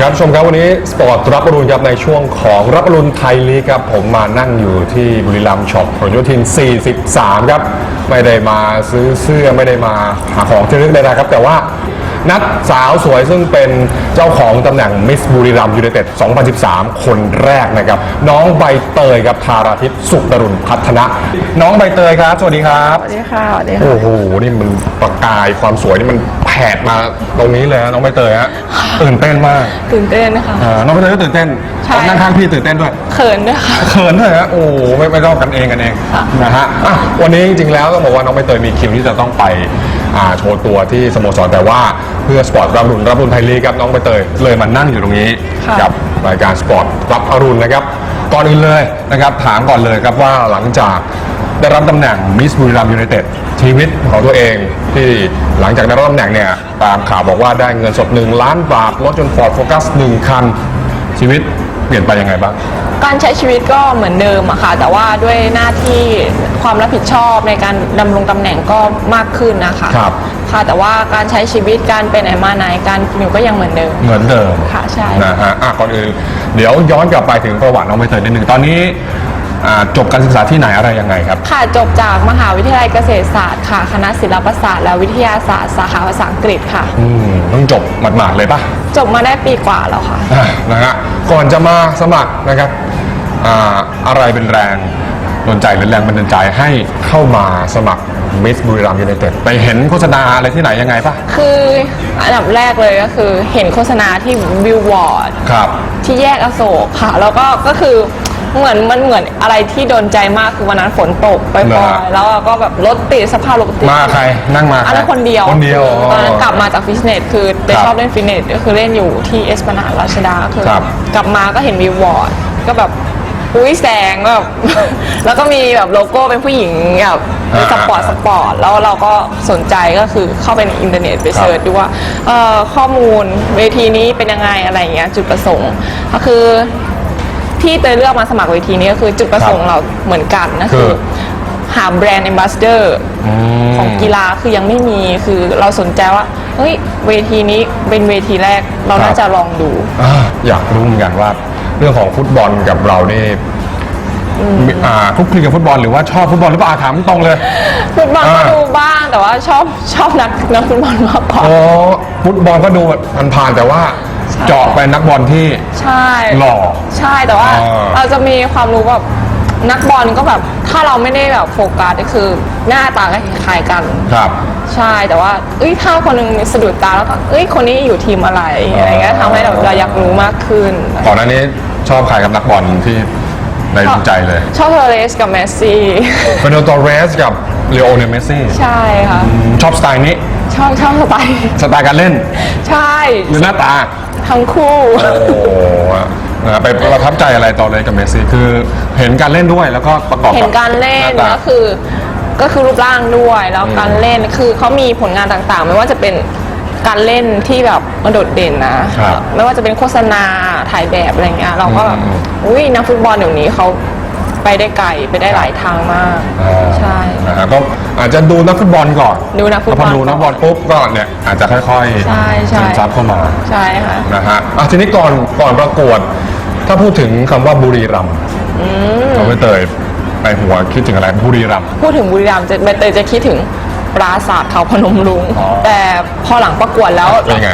วัสดีครับผู้ชมครับวันนี้สปอร์ตรับอรุณครับในช่วงของรับอรุณไทยลีกครับผมมานั่งอยู่ที่บุรีรัมย์ช็อปผลโยธิน 43 ครับไม่ได้มาซื้อเสื้อไม่ได้มาหาของที่ระลึกใดๆครับ แต่ว่านัดสาวสวยซึ่งเป็นเจ้าของตำแหน่งมิสบุรีรัมย์ยูไนเต็ด 2013 คนแรกนะครับ น้องใบเตยครับธาราทิพย์สุขดรุณพัฒนะ น้องใบเตยครับ สวัสดีครับ สวัสดีค่ะ สวัสดีค่ะ โอ้โห นี่มันประกายความสวยนี่มัน แผดมาตรงนี้เลยนะน้องใบเตยฮะตื่นเต้นมากตื่นเต้นค่ะอ่าน้องใบเตยก็ตื่นเต้นใช่ นั่งข้างพี่ตื่นเต้นด้วย เขินด้วยค่ะ เขินด้วยฮะโอ้โหไม่ไม่ต้องกันเองกันเองค่ะนะฮะอะวันนี้จริงๆแล้วต้องบอกว่าน้องใบเตยมีคิวที่จะต้องไปอ่าโชว์ตัวที่สโมสรแต่ว่าเพื่อสปอร์ตรับรุนรับรุนไทยลีกครับน้องใบเตยเลยมานั่งอยู่ตรงนี้ค่ะ กับรายการสปอร์ตรับอรุณนะครับก่อนอื่นเลยนะครับถามก่อนเลยครับว่าหลังจาก ได้รับตำแหน่งมิสบุรีรัมยูไนเต็ดชีวิตของตัวเองที่หลังจากได้รับตำแหน่งเนี่ยตามข่าวบอกว่าได้เงินสด 1 ล้านบาทรถยนต์ฟอร์ดโฟกัส1คัน ชีวิตเปลี่ยนไปยังไงบ้าง การใช้ชีวิตก็เหมือนเดิมอะค่ะ แต่ว่าด้วยหน้าที่ความรับผิดชอบในการดำรงตำแหน่งก็มากขึ้นนะคะครับ ค่ะ แต่ว่าการใช้ชีวิตการไปไหนมาไหนการอยู่ก็ยังเหมือนเดิม เหมือนเดิมค่ะใช่ นะฮะอะก่อนอื่น เดี๋ยวย้อนกลับไปถึงประวัติน้องใบเตยนิดหนึ่งตอนนี้ อ่าจบการศึกษาที่ไหนอะไรยังไงครับ ค่ะจบจากมหาวิทยาลัยเกษตรศาสตร์ค่ะ คณะศิลปศาสตร์และวิทยาศาสตร์สาขาภาษาอังกฤษค่ะ อืมเพิ่งจบหมาดๆเลยปะจบมาได้ปีกว่าแล้วค่ะ อะนะฮะก่อนจะมาสมัครนะครับอ่าอะไรเป็นแรงดนใจหรือแรงบันดาลใจให้เข้ามาสมัครมิสบุรีรัมยูไนเต็ดไปเห็นโฆษณาอะไรที่ไหนยังไงปะคืออันดับแรกเลยก็คือเห็นโฆษณาที่บิลบอร์ด ครับ ที่แยกอโศกค่ะ แล้วก็ก็คือ เหมือนมันเหมือนอะไรที่โดนใจมากคือวันนั้นฝนตกไปเหรปอล่อฮะยแล้วก็แบบรถติดสภาพรถติด มาใครนั่งมาอันนั้นใรคนเดียวคนเดียวคือตอนนั้นกลับมาจากฟิตเนสคือเต้ครับชอบเล่นฟิตเนสก็คือเล่นอยู่ที่เอสพนาดราชดาคือครับกลับมาก็เห็นวิววอร์ดก็แบบอุ้ยแสงแบบ แล้วก็มีแบบโลโก้เป็นผู้หญิงแบบเป็นสปอร์ตสปอร์ตแล้วเราก็สนใจก็คือเข้าไปในอินเทอร์เน็ตไปเสิร์ชดูว่าเอ่อข้อมูลเวทีนี้เป็นยังไงอะไรอย่างเงี้ยจุดประสงค์ ก็คือ ที่เตยเลือกมาสมัครเวทีนี้ก็คือจุดประสงค์เราเหมือนกันนะคืคืออหาแบรนด์ a m b a s s a d o r มของกีฬาคือยังไม่มีคือเราสนใจว่าเฮ้ยเวทีนี้เป็นเวทีแรกเราน่าจะลองดูอ่าอยากรู้เหมือนกันว่า เรื่องของฟุตบอลกับเรานี่ มีอ่าคลุกคลีกับฟุตบอลหรือว่าชอบฟุตบอลหรือเปล่าถามตรงเลย ฟุตบอลก็อ่า ดูบ้างแต่ว่าชอบชอบนักนักฟุตบอลมากกว่าอ๋อฟุตบอลก็ดูมันผ่านๆแต่ว่าเจาะไปนักบอลที่ใช่หล่อ ใช่แต่ว่าอ่า เราจะมีความรู้แบบนักบอลก็แบบถ้าเราไม่ได้แบบโฟกัสก็คือหน้าตาก็คล้ายๆกัน ครับ ใช่แต่ว่าเอ้ยถ้าคนหนึงสะดุดตาแล้วก็เอ้ยคนนี้อยู่ทีมอะไรอะไรเงี้ยทำให้เราเราอยากรู้มากขึ้น ก่อนหน้านี้ชอบใครกับนักบอลที่ ในดวงใจเลยชอบเทอร์เรสกับเมสซี่ เฟรนโดตอเรสกับเลโอเนลเมสซี่ใช่ค่ะ ชอบสไตล์นี้ ชอบชอบสไตล์สไตล์การเล่นใช่ หรือหน้าตา ทั้งคู่ โอ้โหนะไปประทับใจอะไรต่อเลยกับเมสซี่คือเห็นการเล่นด้วยแล้วก็ประกอบบเห็นการเล่นหาตา ก็คือก็คือรูปร่างด้วย แล้วการเล่นคือเขามีผลงานต่างๆ ไม่ว่าจะเป็น การเล่นที่แบบมันโดดเด่นนะครับไม่ว่าจะเป็นโฆษณาถ่ายแบบอะไรเงี้ยเราก็แบบอืม อุ้ยนักฟุตบอลเดี๋ยวนี้เขาไปได้ไกลไปได้หลายทางมากอ่าใช่ นะฮะก็อาจจะดูนักฟุตบอลก่อนดูนักฟุตบอลแล้วพอดูนักฟุตบอลปุ๊บก็เนี่ยอาจจะค่อยๆใช่ใช่ซึมซับเข้ามาใช่ค่ะนะฮะอะทีนี้ก่อนก่อนประกวด ถ้าพูดถึงคำว่าบุรีรัมย์เราไม่เตยในหัวคิดถึงอะไรบุรีรัมย์ พูดถึงบุรีรัมย์จะใบเตยจะคิดถึง ปราสาทเขาพนมรุง้งอ๋อ แต่พอหลังประกวดแล้ว เป็นไง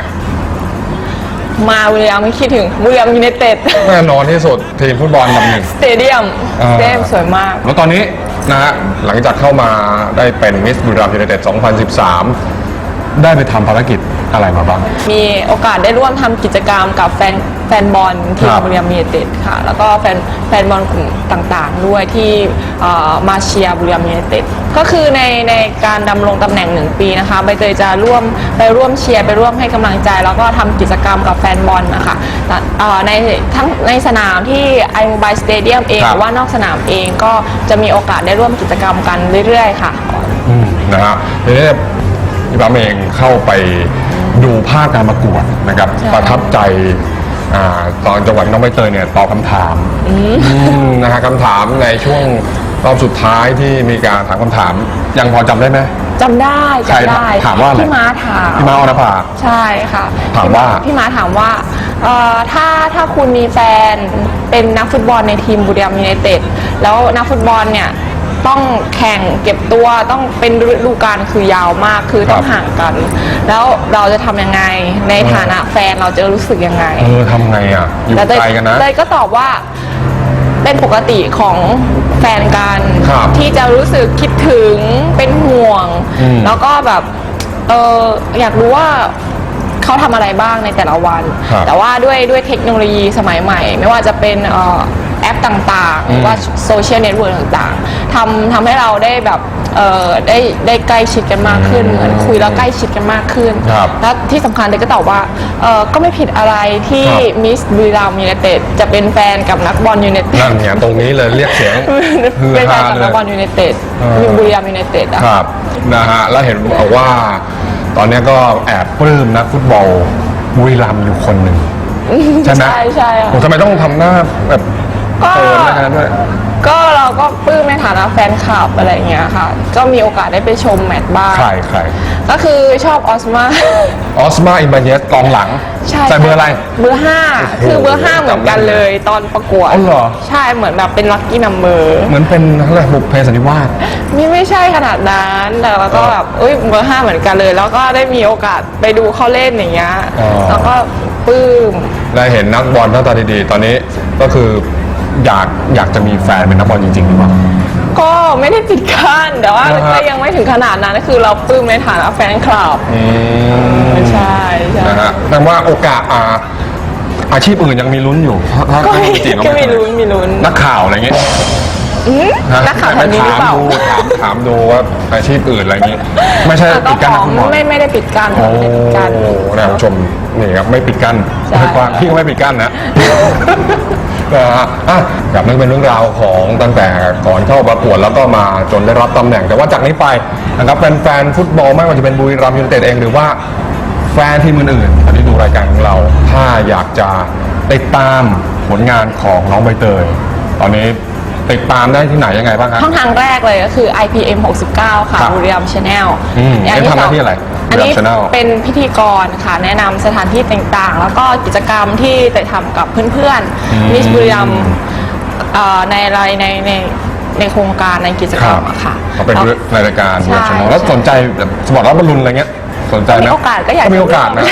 มาบุรีรัมย์ไม่คิดถึงบุรีรัมย์ยูไนเต็ดแน่นอนที่สุดทีมฟุตบอลลำหนึ่ง สเตเดียมอ่า สเตเดียมสวยมาก แล้วตอนนี้นะฮะหลังจากเข้ามาได้เป็นมิสบุรีรัมย์ยูไนเต็ด2013 ได้ไปทำภารกิจอะไรมาบ้าง มีโอกาสได้ร่วมทำกิจกรรมกับแฟนแฟนบอลทีคมรับบุรีรัมย์ยูไนเต็ดค่ะ แล้วก็แฟนแฟนบอลกลุ่มต่างๆ ด้วยที่เอ่อมาเชียร์บุรีรัมย์ยูไนเต็ดก็คือในในการดำรงตำแหน่งหนึ่งปีนะคะใบเตยจะร่วมไปร่วมเชียร์ไปร่วมให้กำลังใจ แล้วก็ทำกิจกรรมกับแฟนบอลนะคะแต่เอ่อในทั้งในสนามที่ไอม b บ e สเตเดียมเองครับหรือว่านอกสนามเองก็จะมีโอกาสได้ร่วมกิจกรรมกันเรื่อยๆ ค่ะ อืมนะฮะทีนี้ พี่ปั๊มเองเข้าไปดูภาพการประกวดนะครับใช่ประทับใจอ่าตอนจังหวัดน้องใบเตยเนี่ยตอบคำถามอืมนะฮะคำถามในช่วงรอบสุดท้ายที่มีการถามคำถาม ยังพอจำได้ไหม จำได้ใครจำได้ถามว่าอะไร พี่ม้าถาม พี่ม้าออนภา ใช่ค่ะถามว่า พี่ม้าถามว่าเเอ่อถ้าถ้าคุณมีแฟนเป็นนักฟุตบอลในทีมบุรีรัมย์ยูไนเต็ดแล้วนักฟุตบอลเนี่ย ต้องแข่งเก็บตัวต้องเป็นฤดูกาลคือยาวมากคือต้องครับ ห่างกัน แล้วเราจะทำยังไงในฐานะแฟนเราจะรู้สึกยังไง เออทำไงอะ อยู่แต่เต้ยไกลกันนะเต้ยก็ตอบว่าเป็นปกติของแฟนกันครับที่จะรู้สึกคิดถึงเป็นห่วง อืมแล้วก็แบบเอออยากรู้ว่าเขาทำอะไรบ้างในแต่ละวัน ครับแต่ว่าด้วยด้วยเทคโนโลยีสมัยใหม่ ไม่ว่าจะเป็นเอ่อ แอปต่างๆหรือว่าโซเชียลเน็ตเวิร์กต่างๆทำทำให้เราได้แบบเอ่อได้ได้ใกล้ชิดกันมากขึ้นเหมือนคุยแล้วใกล้ชิดกันมากขึ้น ครับแล้วที่สำคัญเด็กก็ตอบว่าเออก็ไม่ผิดอะไรที่ครับ มิสบุรีรัมย์ยูไนเต็ดจะเป็นแฟนกับนักบอลยูไนเต็ด นั่นไงตรงนี้เลยเรียกเสียงฮือเป็นแฟฮานกับเลนัยกบอลยูไนเต็ดเออ บุรีรัมย์ยูไนเต็ดอะ ครับนะฮะแล้วเห็นบอกว่า ตอนนี้ก็แอบปลื้มนักฟุตบอลบุรีรัมย์อยู่คนหนึ่งใช่ไหมใช่ใช่ค่ะ โอ้ทำไมต้องทำหน้าแบบ ก็เปิดอะไรขนาดนั้นด้วย ก็เราก็ปลื้มในฐานะแฟนคลับอะไรอย่างเงี้ยค่ะ ก็มีโอกาสได้ไปชมแมตช์บ้าง ใครใครก็คือชอบออสมา ออสมาอิมบาเยสกองหลังใช่ใส่เบอร์อะไร เบอร์ห้าคือเบอร์ห้าเหมือนกันเลยตอนประกวดอ๋อเหรอ ใช่เหมือนแบบเป็นลัคกี้นัมเบอร์เหมือนเป็นอะไรบุพเพสันนิวาส นี่ไม่ใช่ขนาดนั้นแต่เราก็เออแบบเอ้ยเบอร์ห้าเหมือนกันเลย แล้วก็ได้มีโอกาสไปดูเขาเล่นอย่างเงี้ยอ๋อ แล้วก็ปลื้ม และเห็นนักบอลหน้าตาดีๆ ตอนนี้ก็คือ อยากอยากจะมีแฟนเป็นนักบอลจริงๆหรือเปล่า ก็ไม่ได้ปิดกั้นแต่ว่านะฮะ ก็ยังไม่ถึงขนาดนั้นคือเราปลื้มในฐานะแฟนคลับอืมใช่ใช่นะฮะแต่ว่าโอกาสอ่าอาชีพอื่นยังมีลุ้นอยู่ถ้าถ้าก็ถ้ามีจริงๆก็ก็มีไม่ลุ้นมีลุ้นนักข่าวอะไรเงี้ยอื้อฮะนักข่าวแถวนี้หรือเปล่าถามดูถามถามดูว่าอาชีพอื่นอะไรเงี้ยไม่ใช่แต่ก็ปิดกั้นขนัอกงฟุตบอล ไม่ไม่ได้ปิดกั้นโอ้ไม่ได้ปิดกั้น นะคุณผู้ชมนี่ครับไม่ปิดกั้นใช่ ไม่กว้างพี่ก็ไม่ปิดกั้นนะ นะฮะอะกลับนั่นเป็นเรื่องราวของตั้งแต่ก่อนเข้าประกวดแล้วก็มาจนได้รับตำแหน่ง แต่ว่าจากนี้ไปนะครับแฟนๆฟุตบอลไม่ว่าจะเป็นบุรีรัมย์ยูไนเต็ดเองหรือว่าแฟนทีมอื่นๆตอนนี้ดูรายการของเรา ถ้าอยากจะติดตามผลงานของน้องใบเตย ตอนนี้ติดตามได้ที่ไหนยังไงบ้างครับ ช่องทางแรกเลยก็คือ IPM 69 ค่ะ ครับ บุรีรัมย์ชาแนลอืมเอ๊ะทำหน้าที่อะไร อันนี้ Buream Channel เป็นพิธีกรค่ะ แนะนำสถานที่ต่างๆ แล้วก็กิจกรรมที่จะทำกับเพื่อนๆมิสบุรีรัมย์เอ่อในรายในในในโครงการในกิจกรรมอะค่ะ เขาเป็นแล้วในรายการใช่ Buream Channel แล้วสนใจแบบสปอร์ตรับบอลลูนอะไรเงี้ยสนใจไหมมีโอกาสก็อยากมีโอกาสนะ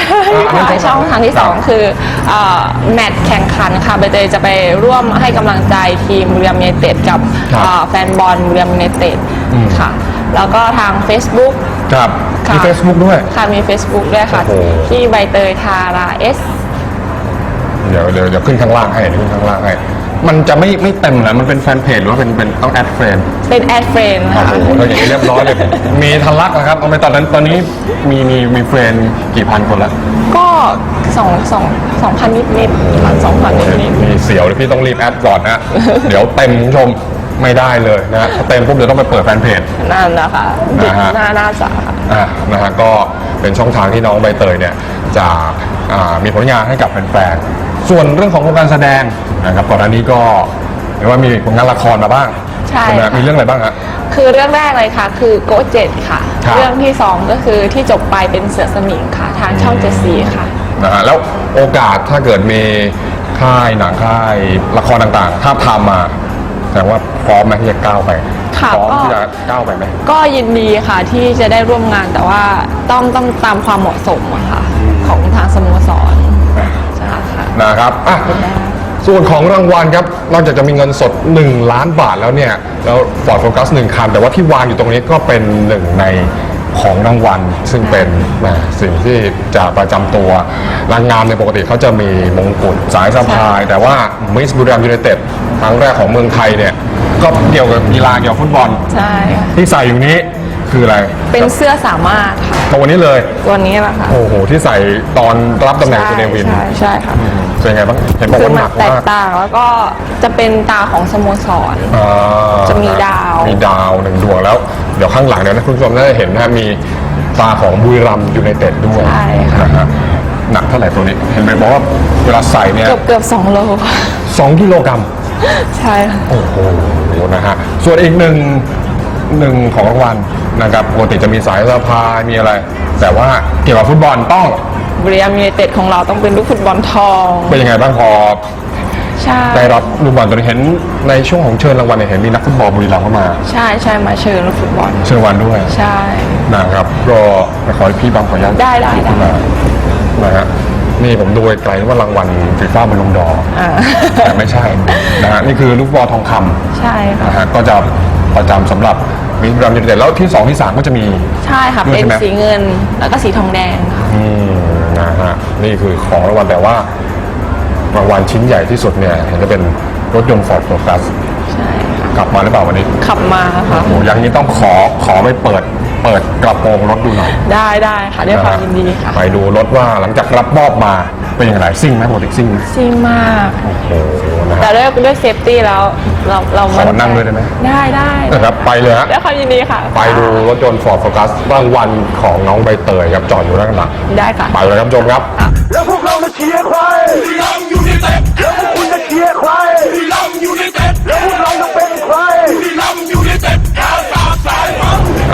ใช่ช่องทางที่สองคือเอ่อแมตช์แข่งขันค่ะใบเตยจะไปร่วมให้กำลังใจทีมบุรีรัมย์ยูไนเต็ดกับครับเอ่อแฟนบอลบุรีรัมย์ยูไนเต็ดอืม ค่ะ แล้วก็ทาง Facebook ครับค่ะ มี Facebook ด้วย ค่ะมี Facebook ด้วยค่ะ โอ้โห ที่ใบเตยทาราเอส เดี๋ยวเดี๋ยวเดี๋ยวขึ้นข้างล่างให้เดี๋ยวขึ้นข้างล่างให้ มันจะไม่ไม่เต็มนะมันเป็นแฟนเพจหรือว่าเป็นเป็นต้องแอดเฟรนเป็นแอดเฟรนโอ้ค่ะ โหเราอย่างนี้เรียบร้อยเลย มีทะลักนะครับเอาไปตอนนั้นตอนนี้มีมีมีเฟรนกี่พันคนละก็สองสองสองพันนิดนิดๆค่ะสองพันนิดนิด มีเสียวเลยพี่ต้องรีบแอดก่อนนะ เดี๋ยวเต็มคุณผู้ชม ไม่ได้เลยนะฮะถ้าเต็มปุ๊บเดี๋ยวต้องไปเปิดแฟนเพจๆนั่นนะคะนะฮะ หน้าหน้าจ๋าอะนะฮะก็เป็นช่องทางที่น้องใบเตยเนี่ยจะอ่ามีผลงานให้กับแฟนๆส่วนเรื่องของการแสดงนะครับก่อนหน้านี้ก็เรียกว่ามีผลงานละครมาบ้างใช่ไหมค่ะมีเรื่องอะไรบ้างฮะ คือเรื่องแรกเลยค่ะ คือโกเจ็ดค่ะ ครับ เรื่องที่สองก็คือที่จบไปเป็นเสือสมิงค่ะ ทางช่องเจดสีค่ะ นะฮะแล้วโอกาสถ้าเกิดมีค่ายหนังค่ายละครต่างๆถ้าทำมา แสดงว่าพร้อมไหมที่จะก้าวไปค่ะพร้อมก็ ที่จะก้าวไปไหมก็ยินดีค่ะที่จะได้ร่วมงานแต่ว่าต้องต้องตามความเหมาะสมอะค่ะของทางสโมสรใช่ค่ะนะครับอะส่วนของรางวัลครับนอกจากจะมีเงินสด 1 ล้านบาทแล้วเนี่ยแล้วฟอร์ดโฟกัสหนึ่งคัน แต่ว่าที่วางอยู่ตรงนี้ก็เป็นหนึ่งในของรางวัล ซึ่งเป็นแหมสิ่งที่จะประจำตัวนางงามในยปกติเขาจะมีมงกุฎสายสะพาย แต่ว่ามิสบุรีรัมยูไนเต็ดค รั้งแรกของเมืองไทยเนี่ย ก็เกี่ยวกับกีฬาเกี่ยวกับฟุตบอล ใช่ค่ะที่ใส่อยู่นี้คืออะไรเป็นเสื้อสามารถค่ะตัวนี้เลย ตัวนี้แหละค่ะโอ้โหที่ใส่ตอนรับตำแหน่งคุณเนวินใช่ใช่ค่ะเป็นไงบ้างเห็นบอกคือว่าหมันันกแตกมากต่างแล้วก็จะเป็นตาของสโมสร อ่าจะมีดาว มีดาวหนึ่งดวงแล้ว เดี๋ยวข้างหลังเนี่ยนะคุณผู้ชมน่าจะเห็นนะฮะมีตาของบุรีรัมย์ยูไนเต็ดด้วยใช่ค่ะ นะฮะหนักเท่าไหร่ตัวนี้ เห็นไหมบอกว่าเวลาใส่เนี่ยเกือบเกือบสองโล สองกิโลกรัม ใช่ค่ะ โอ้โหนะฮะส่วนอีกหนึ่งหนึ่งของรางวัลนะครับปกติจะมีสายสะพายมีอะไร แต่ว่าเกี่ยวกับฟุตบอลต้องบุรีรัมย์ยูไนเต็ดของเราต้องเป็นลูกฟุตบอลทอง เป็นยังไงบ้างพอใช่ได้รับลูกบอลตัวนี้เห็นในช่วงของเชิญรางวัลเนี่ยเห็นมีนักฟุตบอลบุรีรัมย์เข้ามาใช่ใช่มาเชิญลูกฟุตบอล เชิญรางวัลด้วยใช่ นะครับก็ขอให้พี่บางขออนุญาตได้ได้ได้ ขึ้นมานะฮะ นี่ผมดูไกลๆว่ารางวัลฟีฟ่าบอลลงดอร์อ่า แต่ไม่ใช่นะฮะนี่คือลูกบอลทองคำใช่ค่ะ นะฮะก็จะประจำสำหรับมิสบุรีรัมย์ยูไนเต็ดแล้วที่สองที่สามก็จะมี ใช่ค่ะ ด้วยเป็นใช่ไหม สีเงินแล้วก็สีทองแดงค่ะ อืมนะฮะนี่คือของรางวัลแต่ว่ารางวัลชิ้นใหญ่ที่สุดเนี่ยเห็นจะเป็นรถยนต์ Ford Focus ใช่ค่ะกลับมาหรือเปล่าวันนี้ ขับมาค่ะ โอ้ยังนี้ต้องขอขอไปเปิด เปิดกระโปรงรถดูหน่อยได้ได้ค่ะด้วยความนะฮะยินดีค่ะ ไปดูรถว่าหลังจากรับมอบมาเป็นอย่างไรซิ่งไหมปกติซิ่งซิ่งมาก โอ้โหนะแต่ฮะด้วยด้วยเซฟตี้แล้วเราเราขอนั่งด้วยได้ไหมได้ได้นะครับไปเลยฮะ ด้วยความยินดีค่ะไปดูรถยนต์ Ford Focus รางวัลของน้องใบเตยครับจอดอยู่ด้านหลังได้ค่ะ ไปเลยครับผู้ชมครับ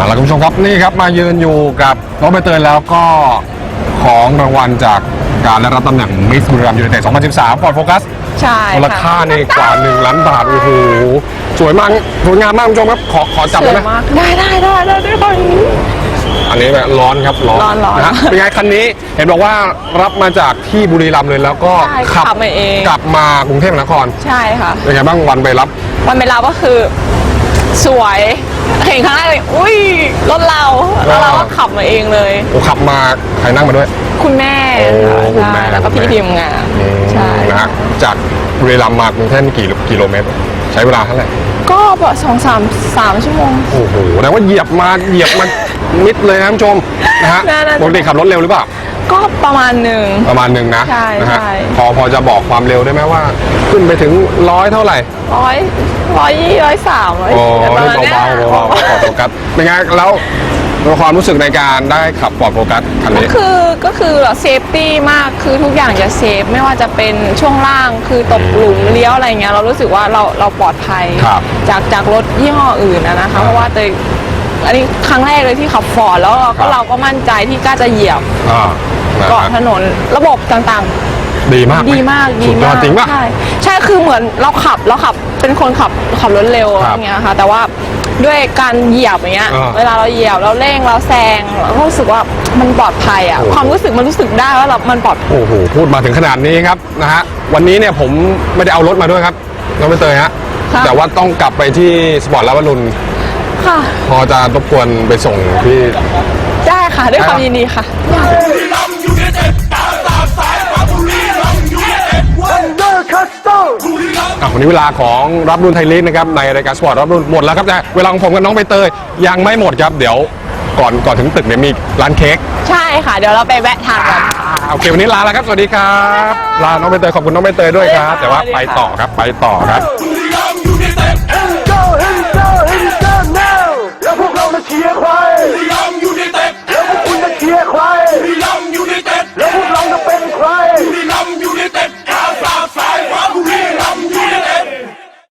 เอาละคุณผู้ชมครับนี่ครับมายืนอยู่กับน้องใบเตยแล้วก็ของรางวัลจากการได้รับตำแหน่งมิสบุรีรัมย์ยูไนเต็ด2013 Ford Focus ใช่มูลค่าในกว่า 1 ล้านบาทโอ้โหสวยมากสวยงามมากคุณผู้ชมครับขอขอจับสได้วยไหมมากได้ได้ได้ได้ด้วยความยินดีอันนี้แบบร้อนครับร้อนร้อนร้อนนะฮะเป็นไงคันนี้เห็นบอกว่ารับมาจากที่บุรีรัมย์เลยแล้วก็ใช่ขับมาเอง กลับมากรุงเทพมหานครใช่ค่ะเป็นไงบ้างวันไปรับ วันเวลาก็คือ สวย เห็นครั้งแรกเลยอุ้ยรถเราแล้วเราก็ขับมาเองเลย โอ้ขับมาใครนั่งมาด้วย คุณแม่โอ้ค่ะคุณแม่ใช่แล้วก็พี่ทีมงานใช่ นะฮะจากบุรีรัมย์มากรุงเทพนี่กี่กิโลเมตร ใช้เวลาเท่าไหร่ ก็ประมาณสองสามสามชั่วโมง โอ้โหแปลว่าเหยียบมาเหยียบมา มิดเลยนะคุณผู้ชมนะฮะน่าน่าจะ ปกติขับรถเร็วหรือเปล่า ก็ประมาณหนึ่ง ประมาณหนึ่งนะใช่นะฮะใช่ พอพอจะบอกความเร็วได้ไหมว่า ขึ้นไปถึงร้อยเท่าไหร่ร้อยร้อยยี่ร้อยสามร้อยโอ้สี่ประนี่มาณเนี้ยเบาๆเบาๆฟอร์ดโฟกัสเป็นไงแล้วความรู้สึกในการได้ขับฟอร์ดโฟกัสคันก็นี้ คือก็คือเซฟตี้มากคือทุกอย่างจะเซฟไม่ว่าจะเป็นช่วงล่างคือตกหลุมเลี้ยวอะไรเงี้ยเรารู้สึกว่าเราเราปลอดภัย ครับจากจากรถยี่ห้ออื่นนะนะคะ เพราะว่าเตย อันนี้ครั้งแรกเลยที่ขับฟอร์ดแล้วเราครัก็บ เราก็มั่นใจที่กล้าจะเหยียบอ่านะเกาะถฮะนน ระบบต่างดีมากไหๆ ดีมากดีสุดยอมาดกจริงป่ะ ใช่ใช่คือเหมือนเราขับเราขับเป็นคนขับขับรถเร็วคอะรับไรเงี้ยค่ะ แต่ว่าด้วยการเหยียบอย่างเงี้ย อ่าเวลาเราเหยียบเราเร่งเราแซงเราก็รู้สึกว่ามันปลอดภัยอะโอ้ความรู้สึกมันรู้สึกได้ว่าเรา มันปลอดภัยโอ้โหพูดมาถึงขนาดนี้ครับนะฮะวันนี้เนี่ยผมไม่ได้เอารถมาด้วยครับน้องใบเตยฮะครับแต่ว่าต้องกลับไปที่สปอร์ตลาวรุณ ค่ะ พอจะรบกวนไปส่งที่ ได้ค่ะ ด้วยความได้ครับยินดีค่ะบุรีรัมย์ยูไนเต็ดอาสาสายมันบุรีรัมย์ยูไนเต็ดทันเดอร์คัสเตอร์บุรีรัมย์อะวันนี้เวลาของรับรุ่นไทยลีกนะครับในรายการสปอร์ตรับรุ่นหมดแล้วครับแต่เวลาของผมกับน้องใบเตยยังไม่หมดครับ เดี๋ยวก่อนก่อนถึงตึกเนี่ยมีร้านเค้กใช่ค่ะ เดี๋ยวเราไปแวะทานกัน อ่าโอเค วันนี้ลาแล้วครับ สวัสดีครับ ลาน้องใบเตยขอบคุณน้องใบเตยด้วยครับ แต่ว่าไปต่อครับไปต่อครับบุรี เชียร์ใครบุรีรัมย์ยูไนเต็ดแล้วพวกคุณจะเชียร์ใครบุรีรัม